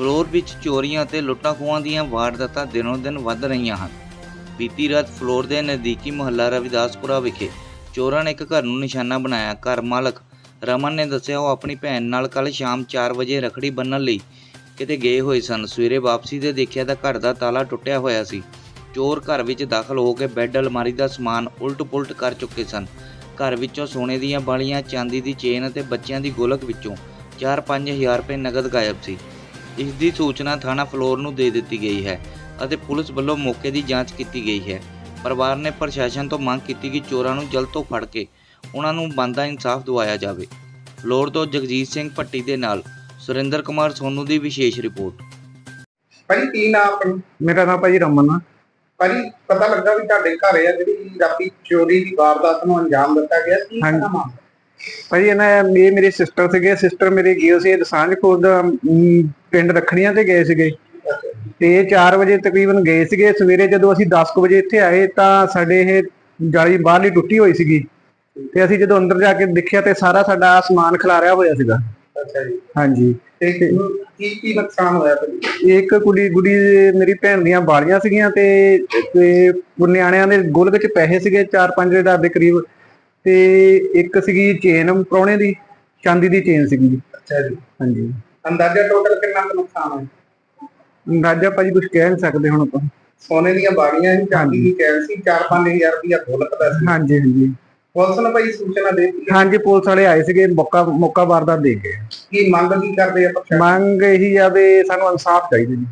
Floor ਵਿੱਚ ਚੋਰੀਆਂ ਅਤੇ ਲੁੱਟਾਂ ਖੋਹਾਂ ਦੀਆਂ ਵਾਰਦਾਤਾਂ ਦਿਨੋਂ ਦਿਨ ਵੱਧ ਰਹੀਆਂ ਹਨ। ਬੀਤੀ ਰਾਤ ਫਲੋਰ ਦੇ ਨਜ਼ਦੀਕੀ ਮੁਹੱਲਾ ਰਵਿਦਾਸਪੁਰਾ ਵਿਖੇ ਚੋਰਾਂ ਨੇ ਇੱਕ ਘਰ ਨੂੰ ਨਿਸ਼ਾਨਾ ਬਣਾਇਆ। ਘਰ ਮਾਲਕ ਰਮਨ ਨੇ ਦੱਸਿਆ, ਉਹ ਆਪਣੀ ਭੈਣ ਨਾਲ ਕੱਲ ਸ਼ਾਮ 4 ਵਜੇ ਰਖੜੀ ਬੰਨਣ ਲਈ ਕਿਤੇ ਗਏ ਹੋਏ ਸਨ। ਸਵੇਰੇ ਵਾਪਸੀ ਤੇ ਦੇਖਿਆ ਤਾਂ ਘਰ ਦਾ ਤਾਲਾ ਟੁੱਟਿਆ ਹੋਇਆ ਸੀ। ਚੋਰ ਘਰ ਵਿੱਚ ਦਾਖਲ ਹੋ ਕੇ ਬੈੱਡ ਅਲਮਾਰੀ ਦਾ ਸਮਾਨ ਉਲਟ-ਪੁਲਟ ਕਰ ਚੁੱਕੇ ਸਨ। ਘਰ ਵਿੱਚੋਂ ਸੋਨੇ ਦੀਆਂ ਬਾਲੀਆਂ, ਚਾਂਦੀ ਦੀ ਚੇਨ ਅਤੇ ਬੱਚਿਆਂ ਦੀ ਗੋਲਕ ਵਿੱਚੋਂ 4-5000 ਰੁਪਏ ਨਗਦ ਗਾਇਬ ਸੀ। ਇਸ ਦੀ ਸੂਚਨਾ ਥਾਣਾ ਫਲੋਰ ਨੂੰ ਦੇ ਦਿੱਤੀ ਗਈ ਹੈ ਅਤੇ ਪੁਲਿਸ ਵੱਲੋਂ ਮੌਕੇ ਦੀ ਜਾਂਚ ਕੀਤੀ ਗਈ ਹੈ। ਪਰਿਵਾਰ ਨੇ ਪ੍ਰਸ਼ਾਸਨ ਤੋਂ ਮੰਗ ਕੀਤੀ ਕਿ ਚੋਰਾਂ ਨੂੰ ਜਲਦ ਤੋਂ ਫੜ ਕੇ ਉਹਨਾਂ ਨੂੰ ਬਣਦਾ ਇਨਸਾਫ ਦਿਵਾਇਆ ਜਾਵੇ। ਫਲੋਰ ਤੋਂ ਜਗਜੀਤ ਸਿੰਘ ਭੱਟੀ ਦੇ ਨਾਲ ਸੁਰਿੰਦਰ ਕੁਮਾਰ ਸੋਨੂ ਦੀ ਵਿਸ਼ੇਸ਼ ਰਿਪੋਰਟ। ਭਾਜੀ ਕੀ ਨਾਮ ਆਪਣਾ ਮੇਰਾ ਨਾਮ ਭਾਜੀ ਰਮਨ ਆ। ਭਾਜੀ ਪਤਾ ਲੱਗਾ ਵੀ ਤੁਹਾਡੇ ਘਰ ਆ ਜਿਹੜੀ ਰਾਤੀ ਚੋਰੀ ਦੀ ਵਾਰਦਾਤ ਨੂੰ ਅੰਜਾਮ ਦਿੱਤਾ ਗਿਆ। ਕੀ ਹਾਂਜੀ। ਨਾਮ ਆ? ਭਾਜੀ ਇਹਨਾਂ ਇਹ ਮੇਰੇ ਸਿਸਟਰ ਸੀਗੇ। ਸਿਸਟਰ ਮੇਰੇ ਗਏ ਸੀ ਦਸਾਂਝ ਅਮ, ਪਿੰਡ ਰੱਖੜੀਆਂ ਤੇ ਗਏ ਸੀਗੇ। ਤੇ ਇਹ 4 ਵਜੇ ਤਕਰੀਬਨ ਗਏ ਸੀਗੇ। ਸਵੇਰੇ ਜਦੋਂ ਅਸੀਂ 10 ਕੁ ਵਜੇ ਇੱਥੇ ਆਏ ਤਾਂ ਸਾਡੇ ਇਹ ਜਾਲੀ ਬਾਹਰਲੀ ਟੁੱਟੀ ਹੋਈ ਸੀਗੀ। ਤੇ ਅਸੀਂ ਜਦੋਂ ਅੰਦਰ ਜਾ ਕੇ ਦੇਖਿਆ ਤੇ ਸਾਰਾ ਸਾਡਾ ਸਮਾਨ ਖਿਲਾਰਿਆ ਹੋਇਆ ਸੀਗਾ। ਅੱਛਾ ਜੀ। ਹਾਂਜੀ। ਤੇ ਕੀ ਕੀ ਨੁਕਸਾਨ ਹੋਇਆ ਭਾਜੀ ਇੱਕ ਕੁੜੀ ਗੁੜੀ ਮੇਰੀ ਭੈਣ ਦੀਆਂ ਬਾਲੀਆਂ ਸੀਗੀਆਂ ਤੇ ਤੇ ਨਿਆਣਿਆਂ ਦੇ ਗੋਲਕ ਚ ਪੈਸੇ ਸੀਗੇ 4-5 ਹਜ਼ਾਰ ਦੇ ਕਰੀਬ। ਤੇ ਇੱਕ ਸੀਗੀ ਚੇਨ ਪ੍ਰਾਹੁਣੇ ਦੀ ਚਾਂਦੀ ਦੀ ਚੇਨ ਸੀਗੀ। ਅੱਛਾ ਜੀ। ਹਾਂਜੀ। ਅੰਦਾਜ਼ਾ ਟੋਟਲ ਕਿੰਨਾ ਕੁ ਨੁਕਸਾਨ ਹੋਇਆ? ਅੰਦਾਜ਼ਾ ਭਾਜੀ ਕੁਝ ਕਹਿ ਨਹੀਂ ਸਕਦੇ ਹੁਣ ਆਪਾਂ। ਸੋਨੇ ਦੀਆਂ ਬਾੜੀਆਂ ਸੀ ਚਾਂਦੀ ਦੀ ਚੈਨ ਸੀ 4-5000 ਰੁਪਇਆ ਗੋਲਕ ਦਾ ਸੀ। ਹਾਂਜੀ ਹਾਂਜੀ। ਪੁਲਿਸ ਨੇ ਭਾਈ ਸੂਚਨਾ ਦੇ ਦਿੱਤੀ। ਹਾਂਜੀ ਪੁਲਿਸ ਵਾਲੇ ਆਏ ਸੀਗੇ ਮੌਕਾ ਮੌਕਾ ਵਾਰਦਾਤ ਦੇ ਗਏ ਕੀ ਮੰਗ ਕੀ ਕਰਦੇ ਆ ਮੰਗ ਇਹੀ ਆ ਵੀ ਸਾਨੂੰ ਇਨਸਾਫ ਚਾਹੀਦਾ ਜੀ।